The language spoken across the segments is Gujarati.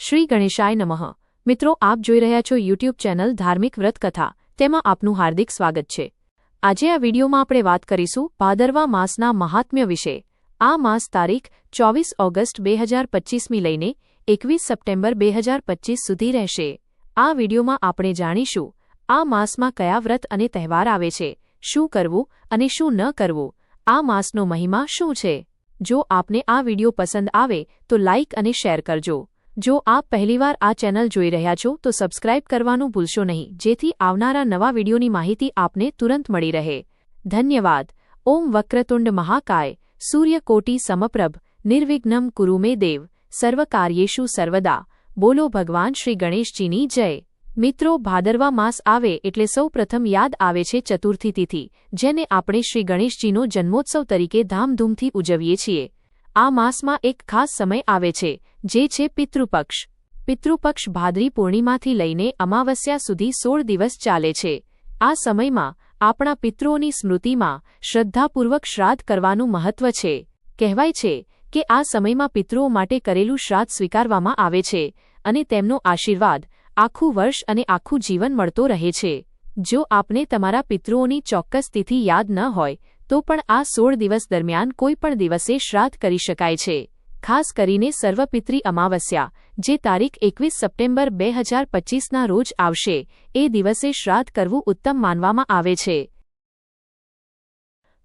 શ્રી ગણેશાય નમઃ. મિત્રો, આપ જોઈ રહ્યા છો યુટ્યુબ ચેનલ ધાર્મિક વ્રત કથા તેમાં આપનું હાર્દિક સ્વાગત છે. આજે આ વિડીયોમાં આપણે વાત કરીશું ભાદરવા માસના મહાત્મ્ય વિશે. આ માસ તારીખ ચોવીસ ઓગસ્ટ બે હજાર પચ્ચીસમી લઈને એકવીસ સપ્ટેમ્બર બે હજાર પચ્ચીસ સુધી રહેશે. આ વિડીયોમાં આપણે જાણીશું, આ માસમાં કયા વ્રત અને તહેવાર આવે છે, શું કરવું અને શું ન કરવું, આ માસનો મહિમા શું છે? જો આપને આ વીડિયો પસંદ આવે તો લાઇક અને શેર કરજો. જો આપ પહેલીવાર આ ચેનલ જોઈ રહ્યા છો, તો સબસ્ક્રાઇબ કરવાનું ભૂલશો નહીં. જેથી આવનારા નવા વિડીયોની માહિતી આપને તુરંત મળી રહે. ધન્યવાદ. ઓમ વક્રતુંડ મહાકાય. સૂર્યકોટી સમપ્રભ. નિર્વિઘ્નમ કુરુમે દેવ. સર્વકાર્યેશુ સર્વદા. બોલો ભગવાન શ્રી ગણેશજીની જય. મિત્રો, ભાદરવા માસ આવે એટલે સૌ પ્રથમ યાદ આવે છે ચતુર્થી તિથિ, જેને આપણે શ્રી ગણેશજીનો જન્મોત્સવ તરીકે ધામધૂમથી ઉજવીએ છીએ. આ માસમાં એક ખાસ સમય આવે છે, જે છે પિતૃપક્ષ. પિતૃપક્ષ ભાદરી પૂર્ણિમાથી લઈને અમાવસ્યા સુધી સોળ દિવસ ચાલે છે. આ સમયમાં આપણા પિતૃઓની સ્મૃતિમાં શ્રદ્ધાપૂર્વક શ્રાદ્ધ કરવાનું મહત્વ છે. કહેવાય છે કે આ સમયમાં પિતૃઓ માટે કરેલું શ્રાદ્ધ સ્વીકારવામાં આવે છે અને તેમનો આશીર્વાદ આખું વર્ષ અને આખું જીવન મળતો રહે છે. જો આપને તમારા પિતૃઓની ચોક્કસ તિથિ યાદ ન હોય તો પણ આ સોળ દિવસ દરમિયાન કોઈ પણ દિવસે શ્રાદ્ધ કરી શકાય છે. ખાસ કરીને સર્વપિત્રી અમાવસ્યા, જે તારીખ એકવીસ સપ્ટેમ્બર બે હજાર પચ્ચીસના રોજ આવશે, એ દિવસે શ્રાદ્ધ કરવું ઉત્તમ માનવામાં આવે છે.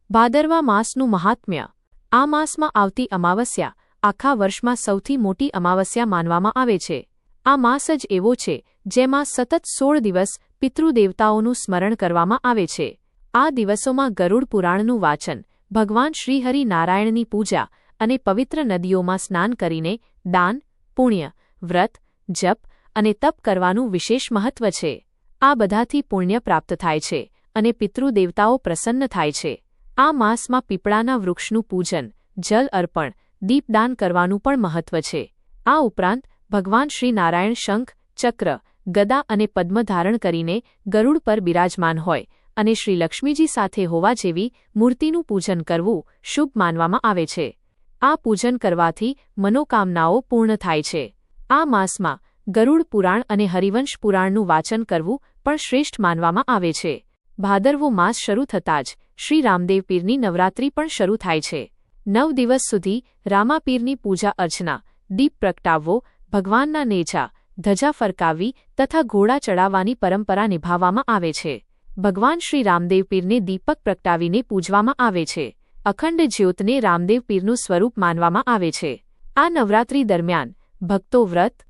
ભાદરવા માસનું મહાત્મ્ય. આ માસમાં આવતી અમાવસ્યા, આખા વર્ષમાં સૌથી મોટી અમાવસ્યા માનવામાં આવે છે. આ માસ જ એવો છે, જેમાં સતત સોળ દિવસ પિતૃદેવતાઓનું સ્મરણ કરવામાં આવે છે. આ દિવસોમાં ગરુડ પુરાણનું વાચન, ભગવાન શ્રીહરિ નારાયણની પૂજા અને પવિત્ર નદીઓમાં સ્નાન કરીને દાન, પુણ્ય, વ્રત, જપ અને તપ કરવાનું વિશેષ મહત્વ છે. આ બધાથી પુણ્ય પ્રાપ્ત થાય છે અને પિતૃદેવતાઓ પ્રસન્ન થાય છે. આ માસમાં પીપળાના વૃક્ષનું પૂજન, જલ અર્પણ, દીપદાન કરવાનું પણ મહત્વ છે. આ ઉપરાંત, ભગવાન શ્રી નારાયણ શંખ, ચક્ર, ગદા અને પદ્મ ધારણ કરીને ગરુડ પર બિરાજમાન હોય અને શ્રી લક્ષ્મીજી સાથે હોવા જેવી મૂર્તિનું પૂજન કરવું શુભ માનવામાં આવે છે. આ પૂજન કરવાથી મનોકામનાઓ પૂર્ણ થાય છે. આ માસમાં ગરુડ પુરાણ અને હરિવંશ પુરાણનું વાચન કરવું પણ શ્રેષ્ઠ માનવામાં આવે છે. ભાદરવો માસ શરૂ થતાં જ શ્રી રામદેવ પીરની નવરાત્રી પણ શરૂ થાય છે. નવ દિવસ સુધી રામાપીરની પૂજા અર્ચના, દીપ પ્રગટાવવો, ભગવાનના નેજા, ધજા ફરકાવવી તથા ઘોડા ચડાવવાની પરંપરા નિભાવવામાં આવે છે. ભગવાન શ્રી રામદેવ પીરને દીપક પ્રગટાવીને પૂજવામાં આવે છે. અખંડ જ્યોતને રામદેવ પીરનું સ્વરૂપ માનવામાં આવે છે. આ નવરાત્રી દરમિયાન ભક્તો વ્રત,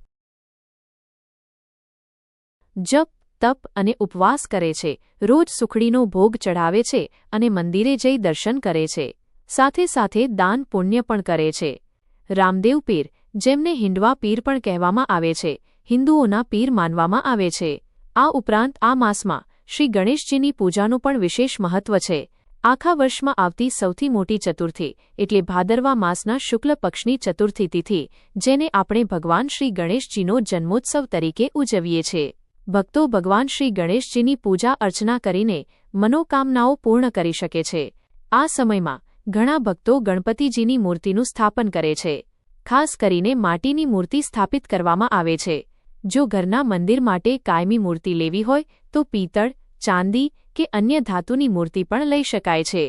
જપ, તપ અને ઉપવાસ કરે છે. રોજ સુખડીનો ભોગ ચઢાવે છે અને મંદિરે જઈ દર્શન કરે છે. સાથે સાથે દાન પુણ્ય પણ કરે છે. રામદેવ પીર, જેમને હિંડવા પીર પણ કહેવામાં આવે છે, હિન્દુઓના પીર માનવામાં આવે છે. આ ઉપરાંત આ માસમાં શ્રી ગણેશજીની પૂજાનું પણ વિશેષ મહત્વ છે. આખા વર્ષમાં આવતી સૌથી મોટી ચતુર્થી એટલે ભાદરવા માસના શુક્લ પક્ષની ચતુર્થી તિથિ, જેને આપણે ભગવાન શ્રી ગણેશજીનો જન્મોત્સવ તરીકે ઉજવીએ છીએ ભક્તો ભગવાન શ્રી ગણેશજીની પૂજા અર્ચના કરીને મનોકામનાઓ પૂર્ણ કરી શકે છે. આ સમયમાં ઘણા ભક્તો ગણપતિજીની મૂર્તિનું સ્થાપન કરે છે. ખાસ કરીને માટીની મૂર્તિ સ્થાપિત કરવામાં આવે છે. જો ઘરના મંદિર માટે કાયમી મૂર્તિ લેવી હોય, તો પિત્તળ, ચાંદી કે અન્ય ધાતુની મૂર્તિ પણ લઈ શકાય છે.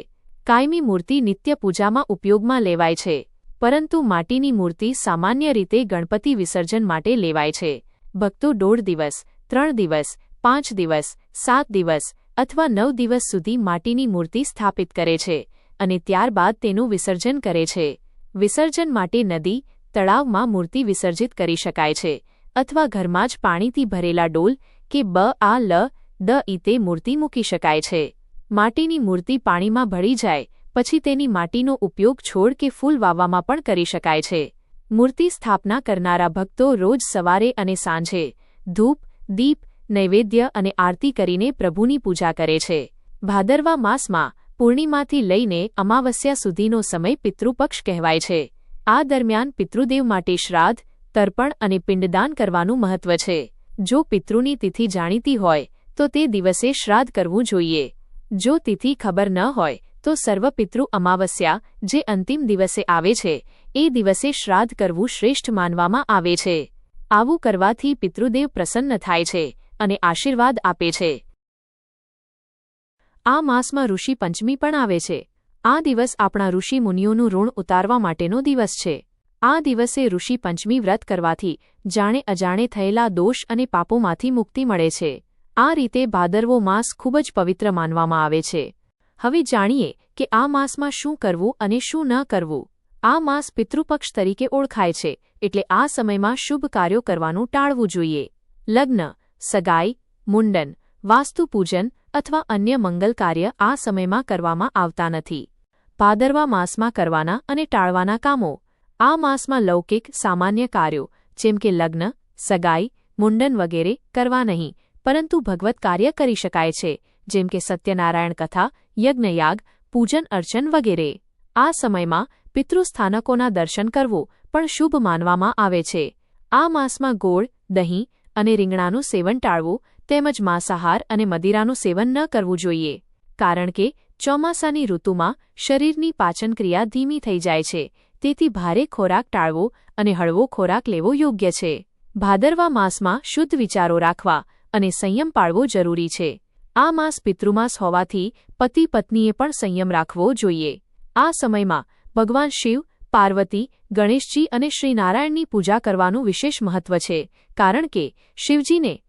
કાયમી મૂર્તિ નિત્ય પૂજામાં ઉપયોગમાં લેવાય છે, પરંતુ માટીની મૂર્તિ સામાન્ય રીતે ગણપતિ વિસર્જન માટે લેવાય છે. ભક્તો દોઢ દિવસ, ત્રણ દિવસ, પાંચ દિવસ, સાત દિવસ અથવા નવ દિવસ સુધી માટીની મૂર્તિ સ્થાપિત કરે છે અને ત્યારબાદ તેનું વિસર્જન કરે છે. વિસર્જન માટે નદી, તળાવમાં મૂર્તિ વિસર્જિત કરી શકાય છે અથવા ઘરમાં જ પાણીથી ભરેલા ડોલ કે બ, આ, લ, દ ઈતે મૂર્તિ મૂકી શકાય છે. માટીની મૂર્તિ પાણીમાં ભળી જાય, પછી તેની માટીનો ઉપયોગ છોડ કે ફૂલ વાવવામાં પણ કરી શકાય છે. મૂર્તિ સ્થાપના કરનારા ભક્તો રોજ સવારે અને સાંજે ધૂપ, દીપ, નૈવેદ્ય અને આરતી કરીને પ્રભુની પૂજા કરે છે. ભાદરવા માસમાં પૂર્ણિમાથી લઈને અમાવસ્યા સુધીનો સમય પિતૃપક્ષ કહેવાય છે. આ દરમિયાન પિતૃદેવ માટે શ્રાદ્ધ તર્પણ અને પિંડદાન કરવાનું મહત્વ છે. જો પિતૃની તિથિ જાણીતી હોય, તો તે દિવસે શ્રાદ્ધ કરવું જોઈએ. જો તિથિ ખબર ન હોય, તો સર્વપિતૃ અમાવસ્યા, જે અંતિમ દિવસે આવે છે, એ દિવસે શ્રાદ્ધ કરવું શ્રેષ્ઠ માનવામાં આવે છે. આવું કરવાથી પિતૃદેવ પ્રસન્ન થાય છે અને આશીર્વાદ આપે છે. આ માસમાં ઋષિ પંચમી પણ આવે છે. આ દિવસ આપણા ઋષિ મુનિઓનું ઋણ ઉતારવા માટેનો દિવસ છે. આ દિવસે ઋષિ પંચમી વ્રત કરવાથી જાણે અજાણે થયેલા દોષ અને પાપોમાંથી મુક્તિ મળે છે. આ રીતે ભાદરવો માસ ખૂબ જ પવિત્ર માનવામાં આવે છે. હવે જાણીએ કે આ માસમાં શું કરવું અને શું ન કરવું. આ માસ પિતૃપક્ષ તરીકે ઓળખાય છે, એટલે આ સમયમાં શુભ કાર્યો કરવાનું ટાળવું જોઈએ. લગ્ન, સગાઈ, મુંડન, વાસ્તુપૂજન અથવા અન્ય મંગલ કાર્ય આ સમયમાં કરવામાં આવતા નથી. ભાદરવા માસમાં કરવાના અને ટાળવાના કામો આ માસમાં લૌકિક સામાન્ય કાર્યો, જેમ કે લગ્ન, સગાઈ, મુંડન વગેરે કરવા નહીં, પરંતુ ભગવત કાર્ય કરી શકાય છે, જેમ કે સત્યનારાયણ કથા, યજ્ઞયાગ, પૂજન અર્ચન વગેરે. આ સમયમાં પિતૃસ્થાનકોના દર્શન કરવું પણ શુભ માનવામાં આવે છે. આ માસમાં ગોળ, દહીં અને રીંગણાનું સેવન ટાળવું તેમજ માંસાહાર અને મદિરાનું સેવન ન કરવું જોઈએ, કારણ કે ચોમાસાની ઋતુમાં શરીરની પાચનક્રિયા ધીમી થઈ જાય છે તેથી ભારે ખોરાક ટાળવો અને હળવો ખોરાક લેવો યોગ્ય છે. ભાદરવા માસમાં શુદ્ધ વિચારો રાખવા અને સંયમ પાળવો જરૂરી છે. આ માસ પિતૃમાસ હોવાથી પતિ પત્નીએ પણ સંયમ રાખવો જોઈએ. આ સમયમાં ભગવાન શિવ, પાર્વતી, ગણેશજી અને શ્રીનારાયણની પૂજા કરવાનું વિશેષ મહત્વ છે, કારણ કે શિવજીને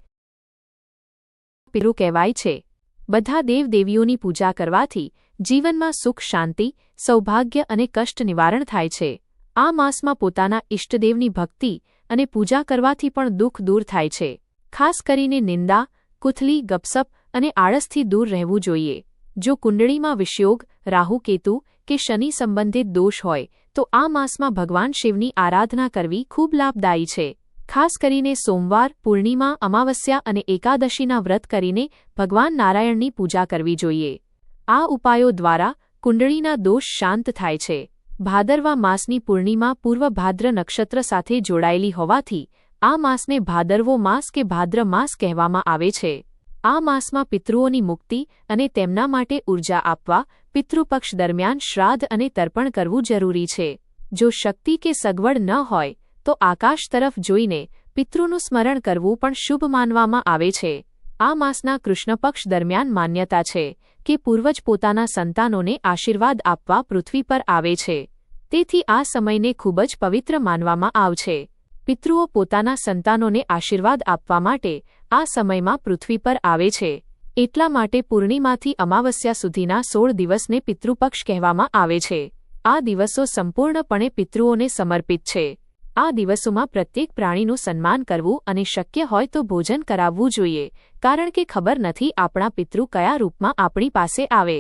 પીરું કહેવાય છે. બધા દેવદેવીઓની પૂજા કરવાથી જીવનમાં સુખ, શાંતિ, સૌભાગ્ય અને કષ્ટ નિવારણ થાય છે. આ માસમાં પોતાના ઇષ્ટદેવની ભક્તિ અને પૂજા કરવાથી પણ દુઃખ દૂર થાય છે. ખાસ કરીને નિંદા, કુથલી, ગપસપ અને આળસથી દૂર રહેવું જોઈએ. જો કુંડળીમાં વિષયોગ રાહુકેતુ કે શનિ સંબંધિત દોષ હોય, તો આ માસમાં ભગવાન શિવની આરાધના કરવી ખૂબ લાભદાયી છે. ખાસ કરીને સોમવાર, પૂર્ણિમા, અમાવસ્યા અને એકાદશીના વ્રત કરીને ભગવાન નારાયણની પૂજા કરવી જોઈએ. આ ઉપાયો દ્વારા કુંડળીના દોષ શાંત થાય છે. ભાદરવા માસની પૂર્ણિમા પૂર્વ ભાદ્ર નક્ષત્ર સાથે જોડાયેલી હોવાથી આ માસને ભાદરવો માસ કે ભાદ્ર માસ કહેવામાં આવે છે. આ માસમાં પિતૃઓની મુક્તિ અને તેમના માટે ઊર્જા આપવા પિતૃપક્ષ દરમિયાન શ્રાદ્ધ અને તર્પણ કરવું જરૂરી છે. જો શક્તિ કે સગવડ ન હોય, તો આકાશ તરફ જોઈને પિતૃનું સ્મરણ કરવું પણ શુભ માનવામાં આવે છે. આ માસના કૃષ્ણપક્ષ દરમિયાન માન્યતા છે. કે પૂર્વજ પોતાના સંતાનોને આશીર્વાદ આપવા પૃથ્વી પર આવે છે. તેથી આ સમયને ખૂબ જ પવિત્ર માનવામાં આવશે. પિતૃઓ પોતાના સંતાનોને આશીર્વાદ આપવા માટે આ સમયમાં પૃથ્વી પર આવે છે. એટલા માટે પૂર્ણિમાથી અમાવસ્યા સુધીના સોળ દિવસને પિતૃપક્ષ કહેવામાં આવે છે. આ દિવસો સંપૂર્ણપણે પિતૃઓને સમર્પિત છે. આ દિવસોમાં પ્રત્યેક પ્રાણીનું સન્માન કરવું અને શક્ય હોય તો ભોજન કરાવવું જોઈએ, કારણ કે ખબર નથી આપણા પિતૃ કયા રૂપમાં આપણી પાસે આવે.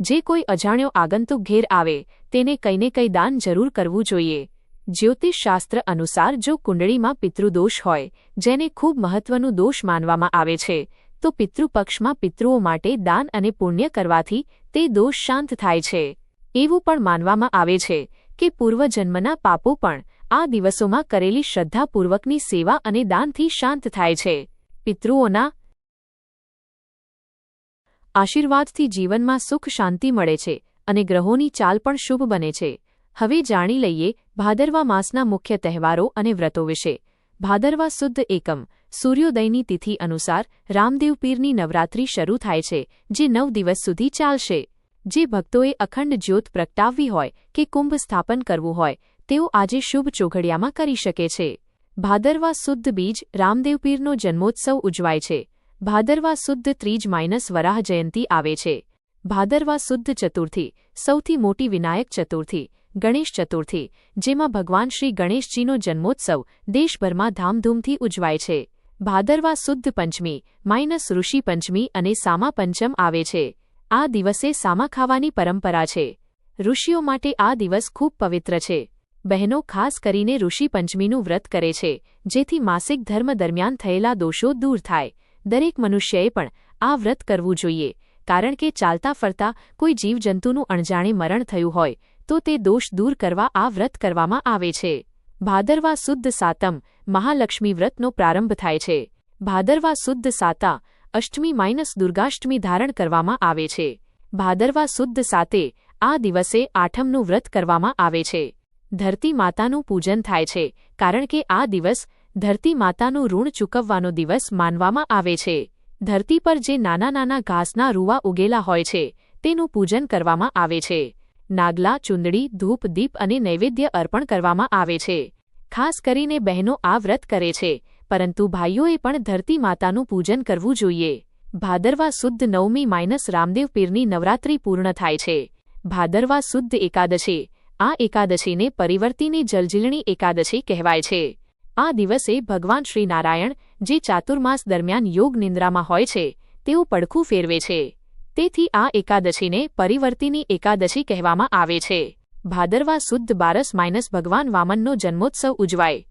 જે કોઈ અજાણ્યો આગંતુક ઘેર આવે, તેને કંઈને કંઈ દાન જરૂર કરવું જોઈએ. જ્યોતિષશાસ્ત્ર અનુસાર જો કુંડળીમાં પિતૃદોષ હોય, જેને ખૂબ મહત્વનું દોષ માનવામાં આવે છે, તો પિતૃપક્ષમાં પિતૃઓ માટે દાન અને પુણ્ય કરવાથી તે દોષ શાંત થાય છે. એવું પણ માનવામાં આવે છે કે પૂર્વજન્મના પાપો પણ આ દિવસોમાં કરેલી શ્રદ્ધાપૂર્વકની સેવા અને દાનથી શાંત થાય છે. પિતૃઓના આશીર્વાદથી જીવનમાં સુખ શાંતિ મળે છે અને ગ્રહોની ચાલ પણ શુભ બને છે. હવે જાણી લઈએ ભાદરવા માસના મુખ્ય તહેવારો અને વ્રતો વિશે. ભાદરવા શુદ્ધ એકમ, સૂર્યોદયની તિથિ અનુસાર રામદેવ પીરની નવરાત્રી શરૂ થાય છે, જે નવ દિવસ સુધી ચાલશે. જે ભક્તોએ અખંડ જ્યોત પ્રગટાવવી હોય કે કુંભ સ્થાપન કરવું હોય તેઓ આજે શુભ ચોઘડિયામાં કરી શકે છે. ભાદરવા શુદ્ધ બીજ રામદેવપીરનો જન્મોત્સવ ઉજવાય છે. ભાદરવા શુદ્ધ ત્રીજ માઇનસ વરાહ જયંતી આવે છે. ભાદરવા શુદ્ધ ચતુર્થી, સૌથી મોટી વિનાયક ચતુર્થી, ગણેશ ચતુર્થી, જેમાં ભગવાન શ્રી ગણેશજીનો જન્મોત્સવ દેશભરમાં ધામધૂમથી ઉજવાય છે. ભાદરવા શુદ્ધ પંચમી, માઇનસ ઋષિ પંચમી અને સામા પંચમ આવે છે. આ દિવસે સામા ખાવાની પરંપરા છે. ઋષિઓ માટે આ દિવસ ખૂબ પવિત્ર છે. બહેનો ખાસ કરીને ઋષિ પંચમીનું વ્રત કરે છે, જેથી માસિક ધર્મ દરમિયાન થયેલા દોષો દૂર થાય. દરેક મનુષ્યએ પણ આ વ્રત કરવું જોઈએ, કારણ કે ચાલતા ફરતા કોઈ જીવજંતુનું અણજાણે મરણ થયું હોય, તો તે દોષ દૂર કરવા આ વ્રત કરવામાં આવે છે. ભાદરવા શુદ્ધ સાતમ મહાલક્ષ્મી વ્રતનો પ્રારંભ થાય છે. ભાદરવા શુદ્ધ સાતા અષ્ટમી માઇનસ દુર્ગાષ્ટમી ધારણ કરવામાં આવે છે. ભાદરવા શુદ્ધ સાતે આ દિવસે આઠમનું વ્રત કરવામાં આવે છે. ધરતી માતાનું પૂજન થાય છે, કારણ કે આ દિવસ ધરતી માતાનું ઋણ ચૂકવવાનો દિવસ માનવામાં આવે છે. ધરતી પર જે નાના નાના ઘાસના રૂવા ઉગેલા હોય છે, તેનું પૂજન કરવામાં આવે છે. નાગલા, ચુંદડી, ધૂપ, દીપ અને નૈવેદ્ય અર્પણ કરવામાં આવે છે. ખાસ કરીને બહેનો આ વ્રત કરે છે, પરંતુ ભાઈઓએ પણ ધરતી માતાનું પૂજન કરવું જોઈએ. ભાદરવા શુદ્ધ નવમી માઇનસ રામદેવ પીરની નવરાત્રી પૂર્ણ થાય છે. ભાદરવા શુદ્ધ એકાદશી આ એકાદશીને પરિવર્તિની જલજીલણી એકાદશી કહેવાય છે. આ દિવસે ભગવાન શ્રી નારાયણ જે ચાતુર્માસ દરમિયાન યોગ નિંદ્રામાં હોય છે, તેઓ પડખું ફેરવે છે. તેથી આ એકાદશીને પરિવર્તિની એકાદશી કહેવામાં આવે છે. ભાદરવા શુદ્ધ બારસ માઇનસ ભગવાન વામનનો જન્મોત્સવ ઉજવાય.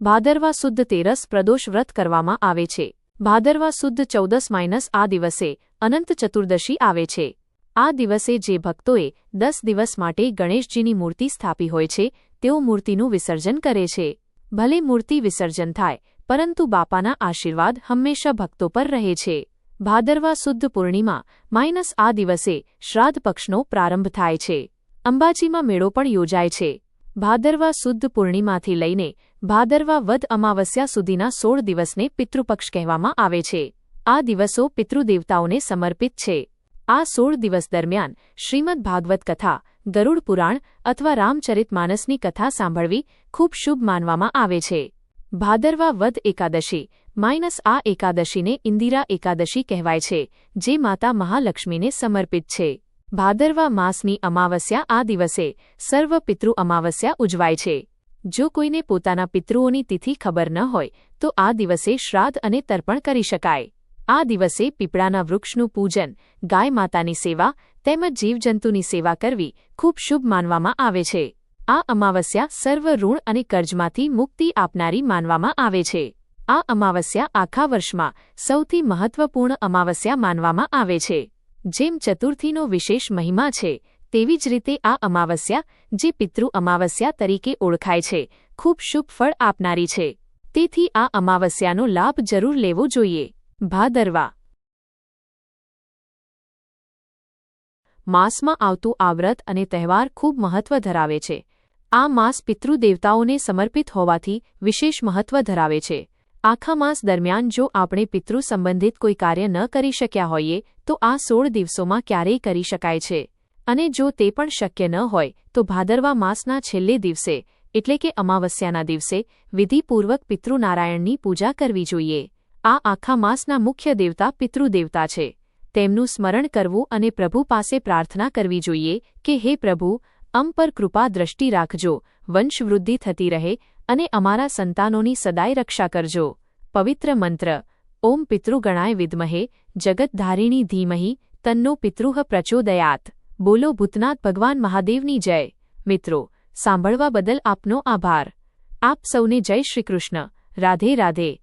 ભાદરવા શુદ્ધ તેરસ પ્રદોષ વ્રત કરવામાં આવે છે. ભાદરવા શુદ્ધ ચૌદસ માઇનસ આ દિવસે અનંત ચતુર્દશી આવે છે. આ દિવસે જે ભક્તોએ દસ દિવસ માટે ગણેશજીની મૂર્તિ સ્થાપી હોય છે, તેઓ મૂર્તિનું વિસર્જન કરે છે. ભલે મૂર્તિ વિસર્જન થાય, પરંતુ બાપાના આશીર્વાદ હંમેશા ભક્તો પર રહે છે. ભાદરવા શુદ્ધ પૂર્ણિમા માઇનસ આ દિવસે શ્રાદ્ધ પક્ષનો પ્રારંભ થાય છે. અંબાજીમાં મેળો પણ યોજાય છે. ભાદરવા શુદ્ધ પૂર્ણિમાથી લઈને ભાદરવા વદ અમાવસ્યા સુધીના સોળ દિવસને પિતૃપક્ષ કહેવામાં આવે છે. આ દિવસો પિતૃદેવતાઓને સમર્પિત છે. આ સોળ દિવસ દરમિયાન શ્રીમદ ભાગવત કથા, ગરુડ પુરાણ અથવા રામચરિતમાનસની કથા સાંભળવી ખૂબ શુભ માનવામાં આવે છે. ભાદરવા વદ એકાદશી, માઇનસ આ એકાદશીને ઇન્દિરા એકાદશી કહેવાય છે, જે માતા મહાલક્ષ્મીને સમર્પિત છે. ભાદરવા માસની અમાવસ્યા આ દિવસે સર્વ પિતૃ અમાવસ્યા ઉજવાય છે. જો કોઈને પોતાના પિતૃઓની તિથિ ખબર ન હોય, તો આ દિવસે શ્રાદ્ધ અને તર્પણ કરી શકાય. આ દિવસે પીપળાના વૃક્ષનું પૂજન, ગાય માતાની સેવા તેમજ જીવજંતુની સેવા કરવી ખૂબ શુભ માનવામાં આવે છે. આ અમાવસ્યા સર્વ ઋણ અને કર્જમાંથી મુક્તિ આપનારી માનવામાં આવે છે. આ અમાવસ્યા આખા વર્ષમાં સૌથી મહત્વપૂર્ણ અમાવસ્યા માનવામાં આવે છે. જેમ ચતુર્થીનો વિશેષ મહિમા છે, તેવી જ રીતે આ અમાવસ્યા, જે પિતૃ અમાવસ્યા તરીકે ઓળખાય છે, ખૂબ શુભ ફળ આપનારી છે. તેથી આ અમાવસ્યાનો લાભ જરૂર લેવો જોઈએ. ભાદરવા. માસમાં આવતું આ વ્રત અને તહેવાર ખૂબ મહત્વ ધરાવે છે. આ માસ પિતૃદેવતાઓને સમર્પિત હોવાથી વિશેષ મહત્વ ધરાવે છે. આખા માસ દરમિયાન જો આપણે પિતૃ સંબંધિત કોઈ કાર્ય ન કરી શક્યા હોઈએ, તો આ સોળ દિવસોમાં ક્યારેય કરી શકાય છે. અને જો તે પણ શક્ય ન હોય, તો ભાદરવા માસના છેલ્લે દિવસે, એટલે કે અમાવસ્યાના દિવસે, વિધિપૂર્વક પિતૃનારાયણની પૂજા કરવી જોઈએ. આ આખા માસના મુખ્ય દેવતા પિતૃદેવતા છે. તેમનું સ્મરણ કરવું અને પ્રભુ પાસે પ્રાર્થના કરવી જોઈએ કે, હે પ્રભુ, અમ પર કૃપા દ્રષ્ટિ રાખજો, વંશવૃદ્ધિ થતી રહે અને અમારા સંતાનોની સદાય રક્ષા કરજો. પવિત્ર મંત્ર, ઓમ પિતૃગણાય વિદ્મહે, જગતધારિણી ધીમહી, તન્નો પિતૃહ પ્રચોદયાત. બોલો ભૂતનાથ ભગવાન મહાદેવની જય. મિત્રો, સાંભળવા બદલ આપનો આભાર. આપ સૌને જય શ્રીકૃષ્ણ રાધે રાધે.